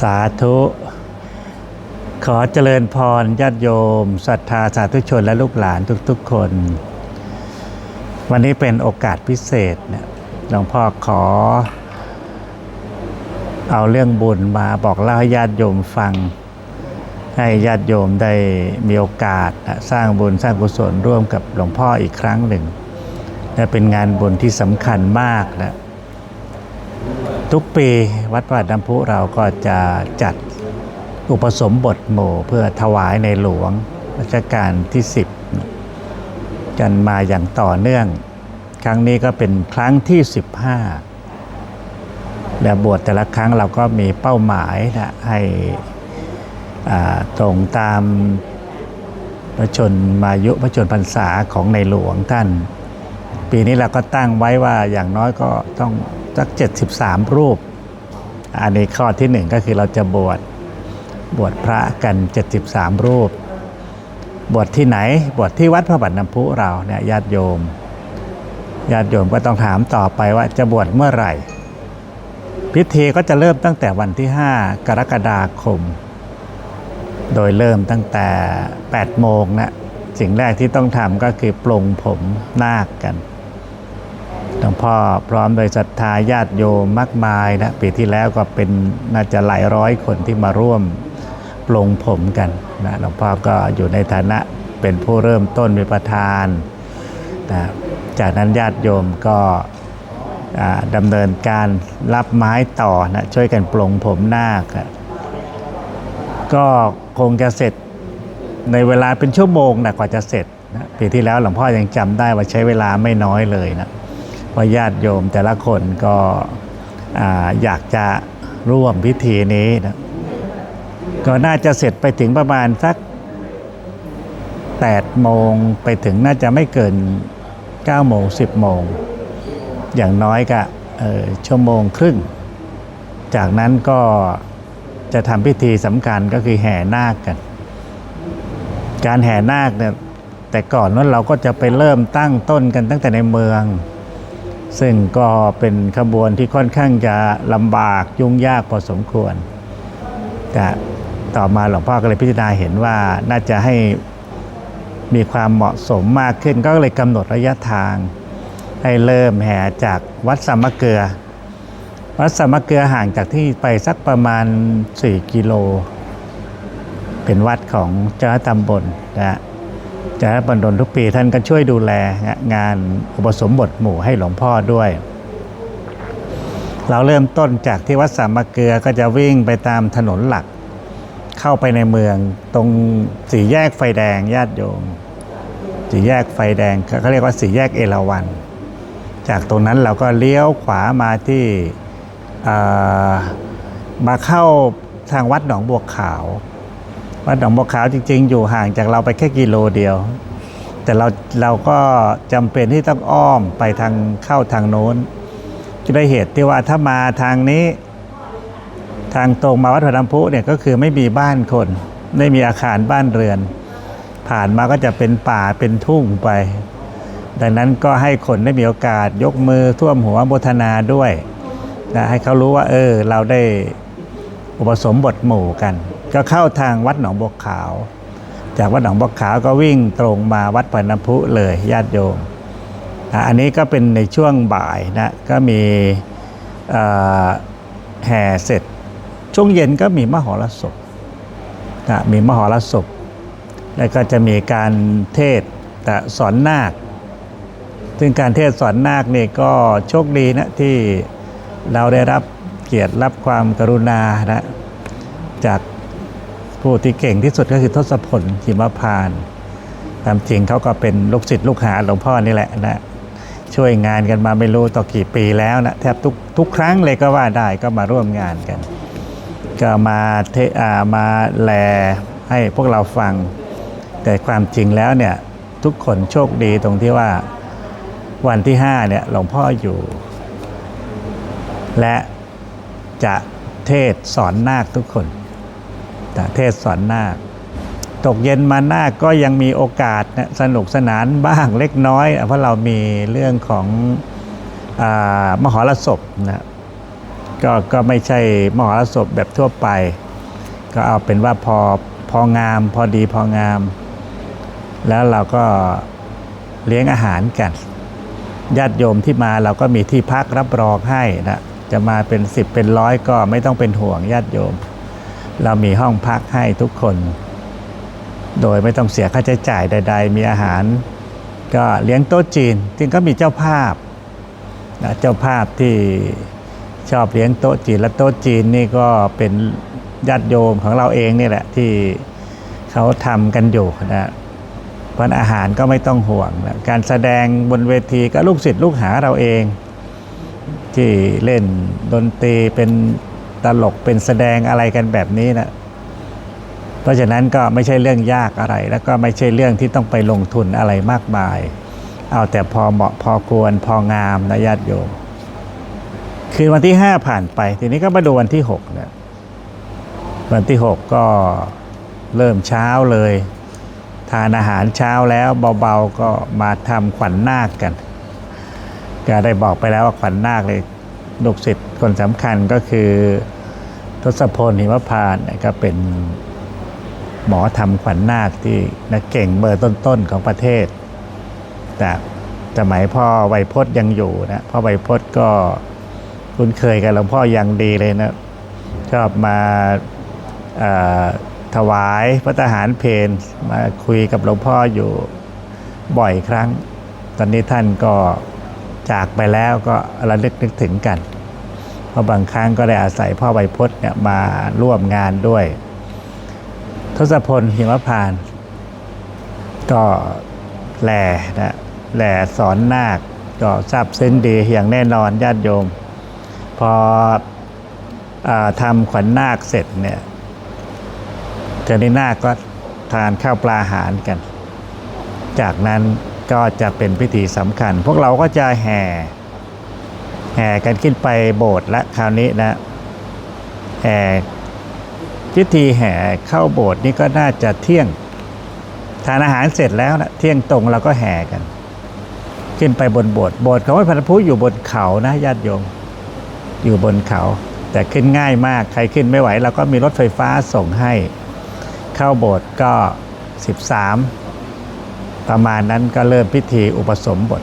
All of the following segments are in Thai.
สาธุ ขอเจริญพรญาติโยมศรัทธาสาธุชนและลูกหลานทุกๆคน วันนี้เป็นโอกาสพิเศษเนี่ยหลวงพ่อขอ เอาเรื่องบุญมาบอกเล่าให้ญาติโยมฟัง ให้ญาติโยมได้มีโอกาสสร้างบุญสร้างกุศลร่วมกับหลวงพ่ออีกครั้งหนึ่งและเป็นงานบุญที่สำคัญมากนะ ทุกปีวัดประน้ำพุเราก็จะจัดอุปสมบทหมู่เพื่อถวายในหลวงรัชกาลที่ 10 กันมาอย่างต่อเนื่อง ครั้งนี้ก็เป็นครั้งที่ 15 และบวชแต่ละครั้งเราก็มีเป้าหมายนะให้อ่าตรงตามพระชนมายุพระชนพรรษาของในหลวงท่าน ปีนี้เราก็ตั้งไว้ว่าอย่างน้อยก็ต้อง สัก 73 รูป อันนี้ข้อที่หนึ่งก็คือเราจะบวชบวชพระกัน 73 รูป บวชที่ไหน บวชที่วัดพระบาทน้ำพุเราเนี่ยญาติโยม ญาติโยมก็ต้องถามต่อไปว่าจะบวชเมื่อไหร่ พิธีก็จะเริ่มตั้งแต่วันที่ 5 กรกฎาคม โดยเริ่มตั้งแต่ 8 โมงนะสิ่งแรกที่ต้องทำก็คือปลงผมนาคกัน หลวงพ่อพร้อมโดยศรัทธาญาติโยมมากมายนะปีที่แล้วก็เป็นน่าจะหลายร้อยคนที่มาร่วมปลงผมกันนะหลวงพ่อก็อยู่ในฐานะเป็นผู้เริ่มต้นเป็นประธานนะจากนั้นญาติโยมก็ดำเนินการรับไม้ต่อนะช่วยกันปลงผมนาคก็คงจะเสร็จในเวลาเป็นชั่วโมงนะกว่าจะเสร็จนะปีที่แล้วหลวงพ่อยังจำได้ว่าใช้เวลาไม่น้อยเลยนะ เพราญาติโยมแต่ละคนก็อ่าอยากจะร่วมพิธีนี้นะก็น่าจะเสร็จไปถึงประมาณสัก8โมงไปถึงน่าจะไม่เกิน9โมง10โมง อย่างน้อยก็ชั่วโมงครึ่ง จากนั้นก็จะทำพิธีสำคัญก็คือแห่นาคกัน การแห่นาคเนี่ยแต่ก่อนนั้นเราก็จะไปเริ่มตั้งต้นกันตั้งแต่ในเมือง ซึ่งก็เป็นขบวนที่ค่อนข้างจะลำบากยุ่งยากพอสมควร แต่ต่อมาหลวงพ่อก็เลยพิจารณาเห็นว่าน่าจะให้มีความเหมาะสมมากขึ้น ก็เลยกำหนดระยะทาง ให้เริ่มแห่จากวัดสามะเกลือ วัดสามะเกลือห่างจากที่ไปสักประมาณ 4 กิโล เป็นวัดของเจ้าตำบลนะ ฮะเจ้าหน้าที่ตำบลทุกปีท่านก็ช่วยดูแลงานอุปสมบทหมู่ให้หลวงพ่อด้วย เราเริ่มต้นจากที่วัดสามะเกลือก็จะวิ่งไปตามถนนหลัก เข้าไปในเมืองตรงสี่แยกไฟแดงญาติโยมสี่แยกไฟแดงเขาเรียกว่าสี่แยกเอราวัณจากตรงนั้นเราก็เลี้ยวขวามาที่มาเข้าทางวัดหนองบัวขาว วัดหนองบัวขาวจริง ๆ อยู่ห่างจากเราไปแค่กิโลเดียว แต่เราเราก็จำเป็นที่ต้องอ้อมไปทางเข้าทางโน้นด้วยเหตุที่ว่าถ้ามาทางนี้ ทางตรงมาวัดพระน้ำพุเนี่ยก็คือไม่มีบ้านคน ไม่มีอาคารบ้านเรือน ผ่านมาก็จะเป็นป่าเป็นทุ่งไป ดังนั้นก็ให้คนได้มีโอกาสยกมือท่วมหัวโมทนาด้วยนะให้เขารู้ว่า เออ เราได้อุปสมบทหมู่กัน ก็เข้าทางวัดหนองบัวขาว จากวัดหนองบัวขาวก็วิ่งตรงมาวัดพระน้ำพุเลยญาติโยมอันนี้ก็เป็นในช่วงบ่ายนะก็มีแห่เสร็จ ช่วงเย็นก็มีมหรสพนะมีมหรสพแล้วก็จะมีการเทศแต่สอนนาค ซึ่งการเทศสอนนาคนี่ก็โชคดีนะที่เราได้รับเกียรติรับความกรุณานะจาก ผู้ที่เก่งที่สุดก็คือทศพลหิมพานตามจริงเขาก็เป็นลูกศิษย์ลูกหาหลวงพ่อนี่แหละนะช่วยงานกันมาไม่รู้ต่อกี่ปีแล้วนะแทบทุกทุกครั้งเลยก็ว่าได้ก็มาร่วมงานกัน ก็มาเทอ่ามาแลให้พวกเราฟัง แต่ความจริงแล้วเนี่ยทุกคนโชคดีตรงที่ว่าวันที่ห้าเนี่ยหลวงพ่ออยู่ และจะเทศสอนนาคทุกคน เทศสอนนาคตกเย็นมาหน้าก็ยังมีโอกาสนะสนุกสนานบ้างเล็กน้อย เพราะเรามีเรื่องของอมหรสพนะก็ก็ไม่ใช่มหรสพแบบทั่วไป ก็เอาเป็นว่าพอพองาม พอดีพองาม แล้วเราก็เลี้ยงอาหารกันญาติโยมที่มาเราก็มีที่พักรับรองให้นะจะมาเป็นสิบเป็นร้อยก็ไม่ต้องเป็นห่วงญาติโยม เรามีห้องพักให้ทุกคน โดยไม่ต้องเสียค่าใช้จ่ายใด ๆ มีอาหาร ก็เลี้ยงโต๊ะจีนจึงก็มีเจ้าภาพนะเจ้าภาพที่ชอบเลี้ยงโต๊ะจีนและโต๊ะจีนนี่ก็เป็นญาติโยมของเราเองนี่แหละที่เขาทำกันอยู่นะพราอาหารก็ไม่ต้องห่วงนะการแสดงบนเวทีก็ลูกศิษย์ลูกหาเราเอง ที่เล่นดนตรีเป็น ตลกเป็นแสดงอะไรกันแบบนี้นะเพราะฉะนั้นก็ไม่ใช่เรื่องยากอะไร แล้วก็ไม่ใช่เรื่องที่ต้องไปลงทุนอะไรมากมาย เอาแต่พอเหมาะพอควรพองามนะญาติโยมคืนวันที่ 5 ผ่านไป ทีนี้ก็มาดูวันที่6เนี่ยวันที่ 6 ก็เริ่มเช้าเลย ทานอาหารเช้าแล้วเบาๆก็มาทำขวัญนาคกัน ก็ได้บอกไปแล้วว่าขวัญนาคเลย ลูกศิษย์คนสำคัญก็คือทศพลหิมพานต์ก็เป็นหมอทำขวัญนาคที่นะเก่งเบอร์ต้นๆของประเทศแต่สมัยพ่อไวยพจน์ยังอยู่นะพ่อไวยพจน์ก็คุ้นเคยกับหลวงพ่อยังดีเลยนะ ชอบมาถวายพระทหารเพนมาคุยกับหลวงพ่ออยู่บ่อยครั้ง ตอนนี้ท่านก็ จากไปแล้วก็ระลึกนึกถึงกัน เพราะบางครั้งก็ได้อาศัยพ่อไวยพจน์เนี่ยมาร่วมงานด้วย ทศพลหิมพาน ก็แหล่นะแหล่สอนนาคก็ทราบซึ้งดีอย่างแน่นอนญาติโยม พออาทำขวัญนาคเสร็จเนี่ยเจนี้นาคก็ทานข้าวปลาอาหารกัน จากนั้น ก็จะเป็นพิธีสำคัญ พวกเราก็จะแห่แห่กันขึ้นไปโบสถ์และคราวนี้นะแห่พิธีแห่เข้าโบสถ์นี่ก็น่าจะเที่ยงทานอาหารเสร็จแล้วนะเที่ยงตรงเราก็แห่กัน ขึ้นไปบนโบสถ์โบสถ์ของวัดพันธุอยู่บนเขานะญาติโยมอยู่บนเขา แต่ขึ้นง่ายมากใครขึ้นไม่ไหวเราก็มีรถไฟฟ้าส่งให้ เข้าโบสถ์ก็ 13 ประมาณนั้นก็เริ่มพิธีอุปสมบท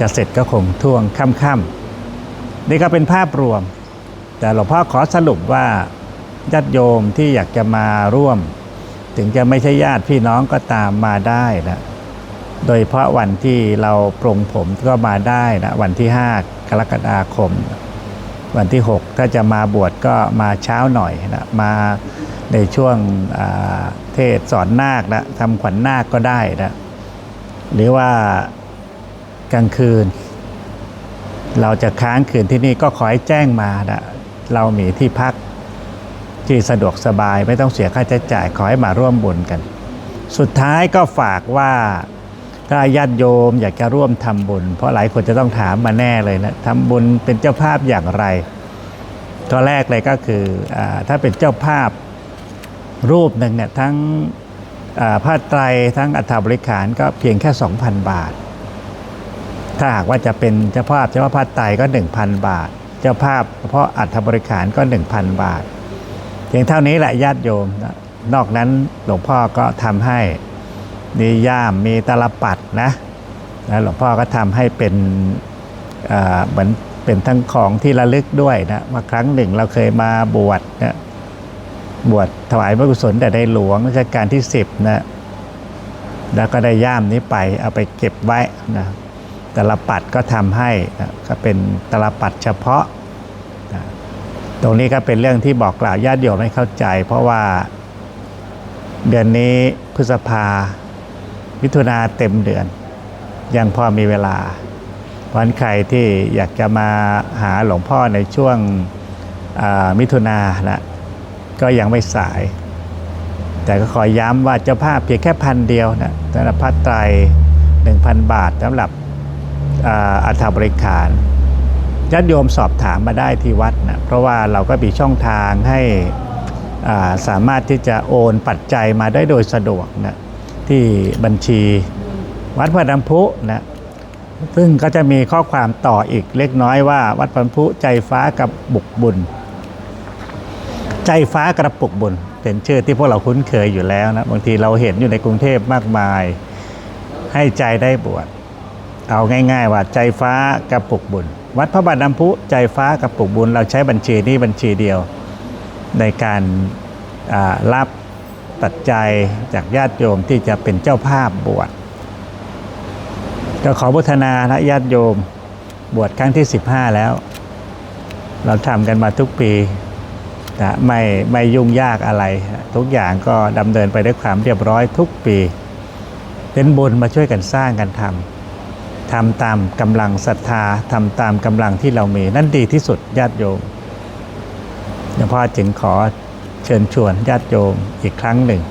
จะเสร็จก็คงท่วงค่ำๆนี่ก็เป็นภาพรวม แต่หลวงพ่อขอสรุปว่าญาติโยมที่อยากจะมาร่วม ถึงจะไม่ใช่ญาติพี่น้องก็ตามมาได้นะโดยเฉพาะวันที่เราปรงผมก็มาได้นะวันที่ 5 กรกฎาคม วันที่ 6 ถ้าจะมาบวชก็มาเช้าหน่อยนะมาในช่วงเทศสอนนาคนะทำขวัญนาคก็ได้นะ หรือว่ากลางคืน เราจะค้างคืนที่นี่ก็ขอให้แจ้งมานะเรามีที่พักที่สะดวกสบายไม่ต้องเสียค่าใช้จ่ายขอให้มาร่วมบุญกัน สุดท้ายก็ฝากว่าถ้าญาติโยมอยากจะร่วมทำบุญ เพราะหลายคนจะต้องถามมาแน่เลยนะทำบุญเป็นเจ้าภาพอย่างไรตัวแรกเลยก็คืออถ้าเป็นเจ้าภาพรูปหนึ่งเนี่ยทั้ง ผ้าไตรทั้งอัฐบริขารก็เพียงแค่ 2,000 บาท ถ้าหากว่าจะเป็นเจ้าภาพเฉพาะผ้าไตรก็ 1,000 บาท เจ้าภาพเฉพาะอัฐบริขารก็ 1,000 บาทเพียงเท่านี้แหละญาติโยม นอกนั้นหลวงพ่อก็ทำให้มีย่ามมีตลปัดนะนะหลวงพ่อก็ทำให้เป็นเอ่อเหมือนเป็นทั้งของที่ระลึกด้วยนะว่าครั้งหนึ่งเราเคยมาบวชนะ บวชถวายพระกุศลแต่ในหลวงรัชกาลที่ 10นะแล้วก็ได้ย่ามนี้ไปเอาไปเก็บไว้นะตลปัดก็ทำให้นะก็เป็นตลปัดเฉพาะตรงนี้ก็เป็นเรื่องที่บอกกล่าวญาติโยมให้เข้าใจ เพราะว่าเดือนนี้พฤษภามิถุนาเต็มเดือน ยังพอมีเวลาเพราะฉะนั้นใครที่อยากจะมาหาหลวงพ่อในช่วงมิถุนานะ ก็ยังไม่สาย แต่ก็ขอย้ำว่าเจ้าภาพเพียงแค่พันเดียวนะสำหรับผ้าไตร1,000บาทสำหรับอัฐบริขารญาติโยมสอบถามมาได้ที่วัดนะเพราะว่าเราก็มีช่องทางให้าสามารถที่จะโอนปัจจัยมาได้โดยสะดวกนะที่บัญชีวัดพระดำพุนะซึ่งก็จะมีข้อความต่ออีกเล็กน้อยว่า วัดพันธุใจฟ้ากับบุกบุญ ใจฟ้ากระปุกบุญเป็นชื่อที่พวกเราคุ้นเคยอยู่แล้วนะบางทีเราเห็นอยู่ในกรุงเทพมากมาย ให้ใจได้บวชเอาง่าย ๆ ว่าใจฟ้ากระปุกบุญ วัดพระบาทน้ำพุใจฟ้ากระปุกบุญ เราใช้บัญชีนี้บัญชีเดียว ในการรับปัจจัยจากญาติโยมที่จะเป็นเจ้าภาพบวชก็ขอพุทธนานะญาติโยมบวชครั้งที่ 15 แล้ว เราทำกันมาทุกปี นะไม่ไม่ยุ่งยากอะไร ทุกอย่างก็ดำเนินไปด้วยความเรียบร้อยทุกปีเป็นบุญมาช่วยกันสร้างกันทำทำตามกำลังศรัทธาทำตามกำลังที่เรามี นั่นดีที่สุดญาติโยมหลวงพ่อจึงขอเชิญชวนญาติโยมอีกครั้งหนึ่ง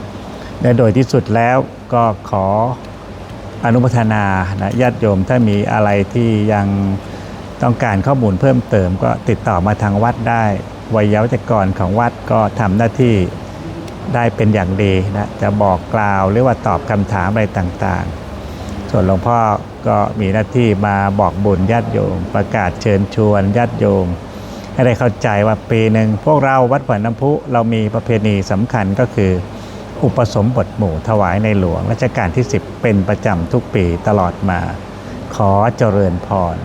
และโดยที่สุดแล้วก็ขออนุโมทนานะญาติโยมถ้ามีอะไรที่ยังต้องการข้อมูลเพิ่มเติมก็ติดต่อมาทางวัดได้ วัยวัจกรของวัดก็ทำหน้าที่ได้เป็นอย่างดีนะจะบอกกล่าวหรือว่าตอบคำถามอะไรต่างๆ ส่วนหลวงพ่อก็มีหน้าที่มาบอกบุญญาติโยม ประกาศเชิญชวนญาติโยม ให้ได้เข้าใจว่าปีหนึ่งพวกเราวัดผ่านน้ำพุเรามีประเพณีสำคัญก็คือ อุปสมบทหมู่ถวายในหลวงรัชกาลที่ 10 เป็นประจำทุกปีตลอดมา ขอเจริญพร